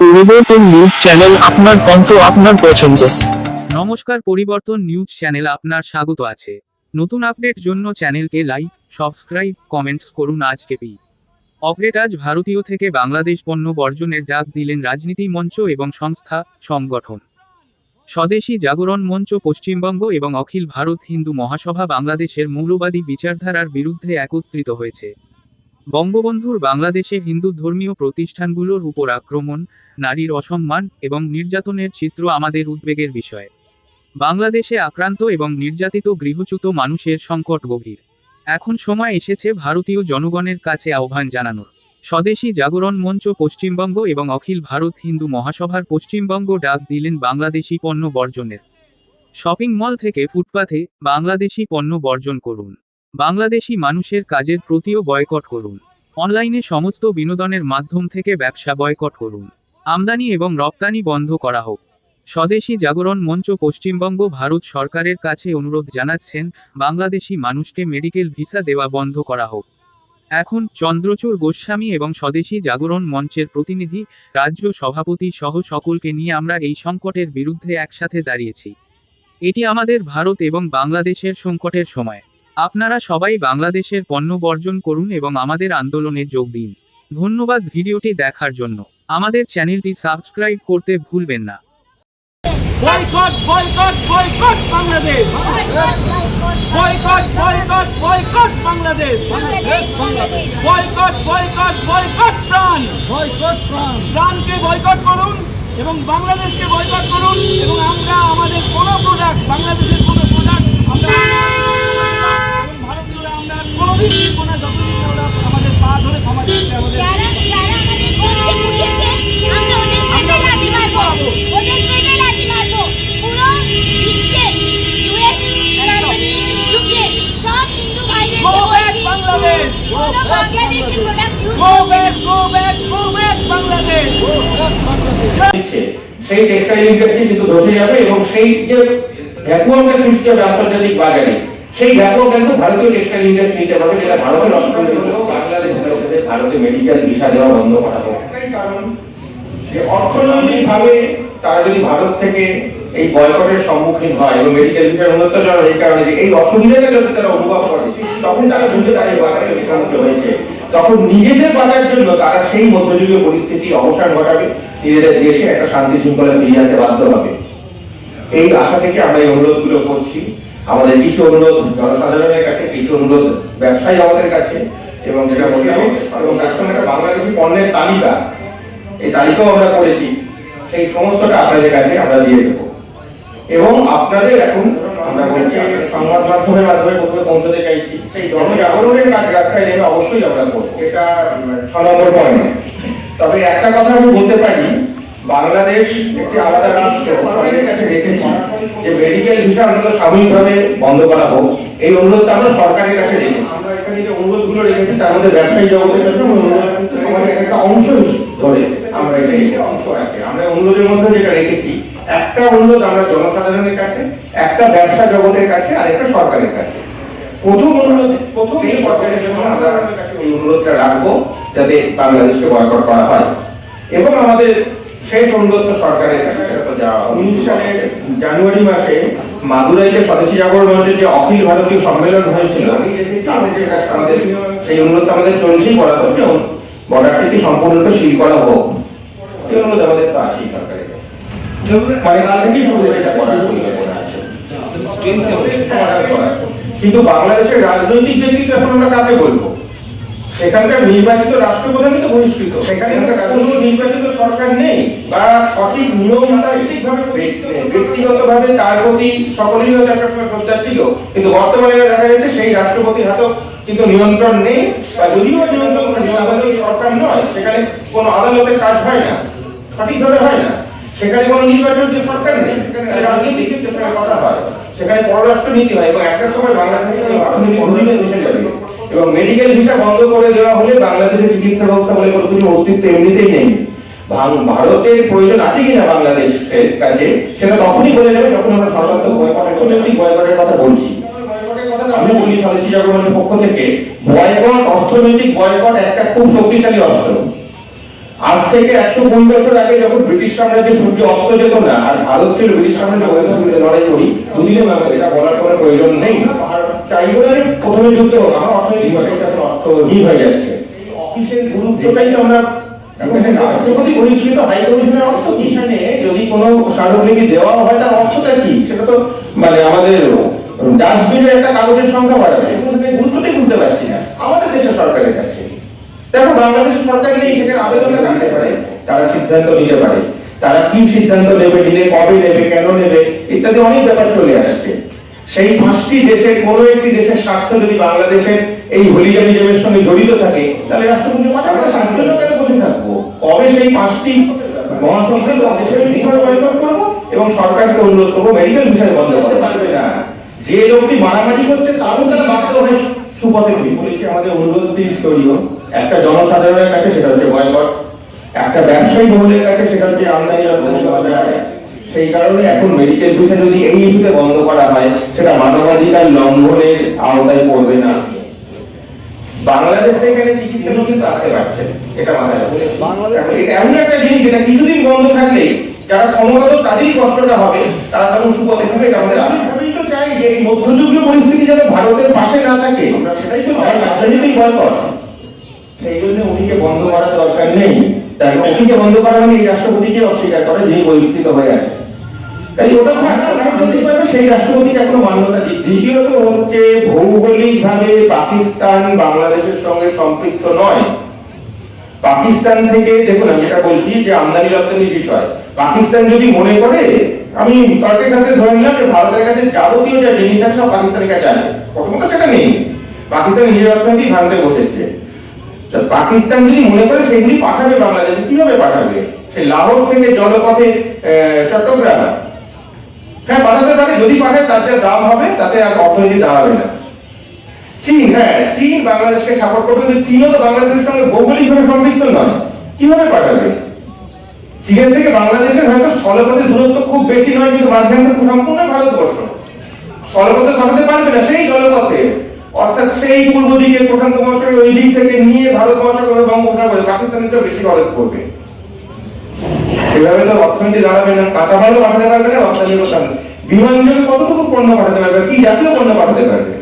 পরিবর্তন news channel আপনার আপনার পছন্দ। নমস্কার, পরিবর্তন নিউজ চ্যানেল আপনার স্বাগত আছে। নতুন আপডেট জন্য চ্যানেলকে লাইক সাবস্ক্রাইব কমেন্টস করুন আজকে পি অপডেট আজ ভারতীয় থেকে বাংলাদেশ পণ্য বর্জনের ডাক দিলেন রাজনীতি মঞ্চ এবং সংস্থা, সংগঠন। স্বদেশী জাগরণ মঞ্চ, পশ্চিমবঙ্গ এবং অখিল ভারত হিন্দু মহাসভা বাংলাদেশের মৌলবাদী বিচারধারার বিরুদ্ধে একত্রিত হয়েছে। বঙ্গবন্ধুর বাংলাদেশে হিন্দু ধর্মীয় প্রতিষ্ঠানগুলোর উপর আক্রমণ, নারীর অসম্মান এবং নির্যাতনের চিত্র আমাদের উদ্বেগের বিষয়। বাংলাদেশে আক্রান্ত এবং নির্যাতিত গৃহচ্যুত মানুষের সংকট গভীর। এখন সময় এসেছে ভারতীয় জনগণের কাছে আহ্বান জানানোর। স্বদেশী জাগরণ মঞ্চ পশ্চিমবঙ্গ এবং অখিল ভারত হিন্দু মহাসভার পশ্চিমবঙ্গ ডাক দিলেন বাংলাদেশি পণ্য বর্জনের। শপিং মল থেকে ফুটপাথে বাংলাদেশি পণ্য বর্জন করুন। বাংলাদেশি মানুষের কাজের প্রতিও বয়কট করুন। অনলাইনে সমস্ত বিনোদনের মাধ্যম থেকে ব্যবসা বয়কট করুন। আমদানি এবং রপ্তানি বন্ধ করা হোক। স্বদেশী জাগরণ মঞ্চ পশ্চিমবঙ্গ ভারত সরকারের কাছে অনুরোধ জানাচ্ছেন, বাংলাদেশি মানুষকে মেডিকেল ভিসা দেওয়া বন্ধ করা হোক। এখন চন্দ্রচূড় গোস্বামী এবং স্বদেশী জাগরণ মঞ্চের প্রতিনিধি, রাজ্য সভাপতি সহ সকলকে নিয়ে আমরা এই সংকটের বিরুদ্ধে একসাথে দাঁড়িয়েছি। এটি আমাদের ভারত এবং বাংলাদেশের সংকটের সময়। আপনারা সবাই বাংলাদেশের পণ্য বর্জন করুন এবং আমাদের আন্দোলনে যোগ দিন। ধন্যবাদ ভিডিওটি দেখার জন্য। আমাদের চ্যানেলটি সাবস্ক্রাইব করতে ভুলবেন না। Boycott boycott boycott Bangladesh. Boycott boycott boycott Bangladesh. Bangladesh Bangladesh. Boycott boycott boycott Pran. Boycott Pran. প্রাণকে boycott করুন এবং বাংলাদেশকে বয়কট করুন এবং আমরা আমাদের কোনো প্রোডাক্ট বাংলাদেশের কোনো প্রোডাক্ট আমরা আমরা কোনোদিন না যতদিন ওরা আমাদের পা ধরে ক্ষমা দিচ্ছে আমাদের যারা যারা আমাদের পক্ষে পুড়িয়েছে আমরা ওদের পেটে লাথি মারবো। ওদের পেটে লাথি মারবো। পুরো বিশ্বে ইউএস জার্মানি ইউকে সব হিন্দু ভাইদেরকে বলছি বাংলাদেশ কোনো Bangladeshi product use go back go back go back Bangladesh সেই টেক্সটাইল ইন্ডাস্ট্রি কিন্তু ধসে যাবে এবং সেই যে ভ্যাকুয়ামটা সৃষ্টি হবে আন্তর্জাতিক বাজারে। সেই ভ্যাকুয়াম কিন্তু ভারতীয় টেক্সটাইল ইন্ডাস্ট্রি নিতে পারবে যেটা ভারতের বাংলাদেশের ভারতে মেডিকেল ভিসা দেওয়া বন্ধ করা একটাই কারণ যে অর্থনৈতিকভাবে তারা যদি ভারত থেকে এই বয়কটের সম্মুখীন হয় এবং মেডিকেল ভিসার উন্নত এই কারণে যে এই অসুবিধাটা যদি তারা অনুভব করে তখন তারা বুঝতে এই বাজারে বিক্রান্ত হয়েছে। তখন নিজেদের বাজার জন্য তারা সেই মধ্যযুগীয় পরিস্থিতির অবসান ঘটাবে, নিজেদের দেশে একটা শান্তি শৃঙ্খলা ফিরিয়ে আনতে বাধ্য হবে। এই আশা থেকে আমরা এই অনুরোধগুলো করছি। আমাদের কিছু অনুরোধ, জনসাধারণের কাছে কিছু অনুরোধ ব্যবসায়ী আমাদের কাছে এবং যেটা বললাম এবং একটা বাংলাদেশি পণ্যের তালিকা। এই তালিকাও আমরা করেছি। সেই সমস্তটা আপনাদের কাছে আমরা দিয়ে দেবো। এবং আপনাদের এখন আমরা বলছি, সংবাদ মাধ্যমের মাধ্যমে প্রথমে পৌঁছতে চাইছি। সেই জনজাগরণের কাজ রাস্তায় নেমে অবশ্যই আমরা করব। এটা ছ নম্বর পয়েন্ট তবে একটা কথা আমি বলতে পারি বাংলাদেশ একটি আলাদা রাষ্ট্র, সরকারের কাছে রেখেছি। যে মেডিকেল ভিসা অন্তত সাময়িকভাবে বন্ধ করা হোক, এই অনুরোধটা আমরা সরকারের কাছে রেখেছি। আমরা এখানে যে অনুরোধগুলো রেখেছি, তার মধ্যে ব্যবসায়ী জগতের কাছে সমাজের একটা অংশ ধরে আমরা এটা অংশ আছে আমরা অনুরোধের মধ্যে যেটা রেখেছি, একটা অনুরোধ আমরা জনসাধারণের কাছে, একটা ব্যবসা জগতের কাছে, আর একটা সরকারের কাছে। প্রথম অনুরোধ, প্রথম এই পর্যায়ের জন্য আমরা অনুরোধটা রাখব, যাতে বাংলাদেশকে বয়কট করা হয়। এবং আমাদের শেষ অনুরোধ তো সরকারের উনিশ সালের জানুয়ারি মাসে মাদুরাইতে স্বদেশী জাগরণ মঞ্চের যে অখিল ভারতীয় সম্মেলন হয়েছিল আমাদের সেই অনুরোধ আমাদের চলছেই বরাবর যে বর্ডারটিকে সম্পূর্ণরূপে সিল করা হোক। এই অনুরোধ আমাদের তো আছেই সরকারের মানে করা। কিন্তু বাংলাদেশের রাজনৈতিক ব্যক্তিত্ব এখন আমরা কাকে বলব? সেখানকার নির্বাচিত রাষ্ট্রপ্রধানই তো বহিষ্কৃত। সেখানে কোনো নির্বাচিত সরকার নেই বা সঠিক নিয়ম তান্ত্রিকভাবে ব্যক্তিগতভাবে তার প্রতি সকলেরই হয়তো একটা সময় শ্রদ্ধা ছিল। কিন্তু বর্তমানে দেখা যাচ্ছে সেই রাষ্ট্রপতির হাতেও কিন্তু নিয়ন্ত্রণ নেই বা যদিও নিয়ন্ত্রণ সরকার নয় সেখানে কোনো আদালতের কাজ হয় না সঠিকভাবে হয় না। সেখানে কোনো নির্বাচন যে সরকার নেই সেখানে রাজনৈতিক সঙ্গে কথা হয়। সেখানে পররাষ্ট্র নীতি হয় এবং একটা সময় বাংলাদেশের অর্থনীতি অধীনে এসে যাবে এবং মেডিকেল ভিসা বন্ধ করে দেওয়া হলে বাংলাদেশের চিকিৎসা ব্যবস্থা বলে কোনো কিছু অস্তিত্ব এমনিতেই নেই। ভারতের প্রয়োজন আছে কিনা বাংলাদেশের কাছে, সেটা তখনই বলে যাবে যখন আমরা সর্বাত্মক বয়কট আমি বয়কটের কথা বলছি। আমি বলি স্বদেশী জাগরণের পক্ষ থেকে বয়কট অর্থনৈতিক বয়কট একটা খুব শক্তিশালী অস্ত্র আজ থেকে একশো কুড়ি বছর আগে যখন ব্রিটিশ সাম্রাজ্যে সূর্য অস্ত যেত না আর ভারত ছিল ব্রিটিশ সাম্রাজ্য লড়াই করি দুদিনে এটা বলার কোনো প্রয়োজন নেই। প্রথমে যুদ্ধ হোক আমার অর্থনৈতিক অর্থহীন হয়ে যাচ্ছে। অফিসের গুরুত্বটাই তো আমরা রাষ্ট্রপতি পরিচালিত হাই কমিশনের অর্থ কি? যদি কোনো স্মারকলিপি দেওয়া হয় তার অর্থটা কি? সেটা তো মানে আমাদের ডাস্টবিনের একটা কাগজের সংখ্যা বাড়াবে। গুরুত্বটাই বুঝতে পারছি না। আমাদের দেশের সরকারের দেখো, বাংলাদেশের সরকার নেই সেখানে আবেদনটা রাখতে পারে? তারা সিদ্ধান্ত নিতে পারে। তারা কি সিদ্ধান্ত নেবে নিলে কবে নেবে, কেন নেবে, ইত্যাদি অনেক ব্যাপার চলে আসছে সেই পাঁচটি দেশের, কোনো একটি দেশের স্বার্থ যদি বাংলাদেশের এই হোলিগানিজমের সঙ্গে জড়িত থাকে, তাহলে রাষ্ট্রপতি পাঠাবে তার জন্য কেন বসে থাকব। কবে সেই পাঁচটি মহাসংখ্যার দেশের বিষয় বয়কট করব? এবং সরকারকে অনুরোধ করব মেডিকেল বিষয় বন্ধ করতে পারবে না। যে লোকটি মারামারি করছে, তারও তারা বাধ্য হয়ে সুপথে বলেছে আমাদের উন্নতি স্তরীয় একটা জনসাধারণের কাছে সেটা হচ্ছে বয়কট একটা ব্যবসায়ী মহলের কাছে সেটা হচ্ছে আমদানি সেই কারণে এখন মেডিকেল ভিসা যদি এই ইস্যুতে বন্ধ করা হয় সেটা মানবাধিকার লঙ্ঘনের আওতায় পড়বে না। বাংলাদেশ থেকে চিকিৎসা কিন্তু আসতে পারছে এটা মাথায় এমন একটা জিনিস যেটা কিছুদিন বন্ধ থাকলে যারা ক্ষমতা তাদেরই কষ্টটা হবে তারা তখন সুপথে থাকবে আমাদের আমি তো চাই যে এই মধ্যযুগীয় পরিস্থিতি যেন ভারতের পাশে না থাকে। আমরা সেটাই তো রাজনীতিই বয়কট। সেই জন্য উনিকে বন্ধ করার দরকার নেই। তাই উনিকে বন্ধ করা মানে এই রাষ্ট্রপতিকে অস্বীকার করে যিনি বহিষ্কৃত হয়ে আছে। তাই ওটা হতেই পারবে, সেই রাষ্ট্রপতিকে এখনও মান্যতা দিচ্ছে। দ্বিতীয়ত হচ্ছে ভৌগোলিক ভাবে পাকিস্তান বাংলাদেশের সঙ্গে সম্পৃক্ত নয়। পাকিস্তান থেকে, দেখুন, আমি যেটা বলছি যে আমদানি রপ্তানির বিষয়। পাকিস্তান যদি মনে করে, আমি তর্কের কাছে ধরে নিলাম যে ভারতের কাছে যাবতীয় যা জিনিস আছে সব পাকিস্তানের কাছে আছে। প্রথমত সেটা নেই। পাকিস্তান নিজের অর্থনীতি ভাঙতে বসেছে। পাকিস্তান যদি মনে করে সেগুলি পাঠাবে বাংলাদেশে, কীভাবে পাঠাবে? সে লাহোর থেকে জলপথে চট্টগ্রাম। হ্যাঁ পাঠাতে পারে, যদি পাঠায় তার যা দাম হবে, তাতে আর অর্থনীতি দাঁড়াবে না। চীন হ্যাঁ চীন বাংলাদেশকে সাপোর্ট করবে কিন্তু চীনও তো বাংলাদেশের সঙ্গে ভৌগোলিকভাবে সম্পৃক্ত নয়। কীভাবে পাঠাবে? চীনের থেকে বাংলাদেশের হয়তো স্থলপথের দূরত্ব খুব বেশি নয়, কিন্তু মাঝখানটা সম্পূর্ণ ভারতবর্ষ। স্থলপথে পাঠাতে পারবে না সেই জলপথে। অর্থাৎ সেই পূর্ব দিকে প্রশান্ত মহাসাগর ওই দিক থেকে নিয়ে ভারত মহাসাগর বঙ্গোপসাগরে পাকিস্তানের চেয়ে বেশি খরচ করবে। এভাবে তো অর্থনীতি দাঁড়াবে না। কাঁচা পাঠাতে পারবে না, রপ্তানি বিমান যোগে কতটুকু পণ্য পাঠাতে পারবে কি জাতীয় পণ্য পাঠাতে পারবে?